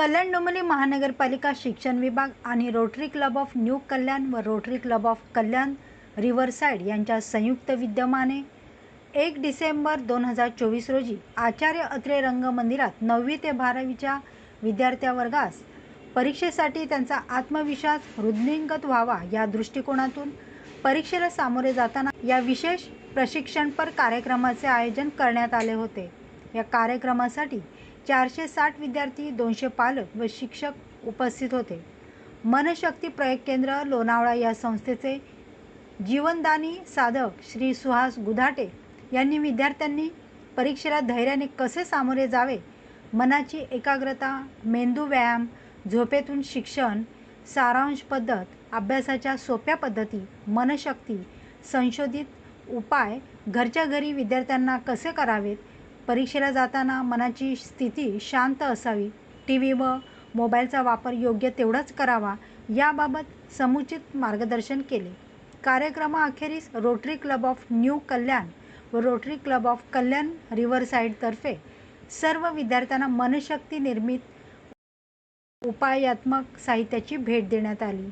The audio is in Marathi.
कल्याण डोंबिवली महानगरपालिका शिक्षण विभाग आणि rotary club of new Kalyan व rotary club of Kalyan riverside यांच्या संयुक्त विद्यमाने एक डिसेंबर दोन हजार चोवीस रोजी आचार्य अत्रे रंगमंदिरात नववी ते बारावीच्या विद्यार्थ्यावर्गास परीक्षेसाठी त्यांचा आत्मविश्वास वृद्धिंगत व्हावा या दृष्टिकोनातून परीक्षेला सामोरे जाताना या विशेष प्रशिक्षणपर कार्यक्रमाचे आयोजन करण्यात आले होते. या कार्यक्रमासाठी चारशे साठ विद्यार्थी दोनशे पालक व शिक्षक उपस्थित होते. मनशक्ती प्रयोग केंद्र लोणावळा या संस्थेचे जीवनदानी साधक श्री सुहास गुधाटे यांनी विद्यार्थ्यांनी परीक्षेला धैर्याने कसे सामोरे जावे मनाची एकाग्रता मेंदू व्यायाम झोपेतून शिक्षण सारांश पद्धत अभ्यासाच्या सोप्या पद्धती मनशक्ती संशोधित उपाय घरच्या घरी विद्यार्थ्यांना कसे करावेत परीक्षेला जाताना मनाची स्थिती शांत असावी. टी व्ही व मोबाईलचा वापर योग्य तेवढाच करावा याबाबत समुचित मार्गदर्शन केले. कार्यक्रमाअखेरीस rotary club of new Kalyan व रोटरी क्लब ऑफ कल्याण रिव्हरसाईडतर्फे सर्व विद्यार्थ्यांना मनशक्ती निर्मित उपायात्मक साहित्याची भेट देण्यात आली.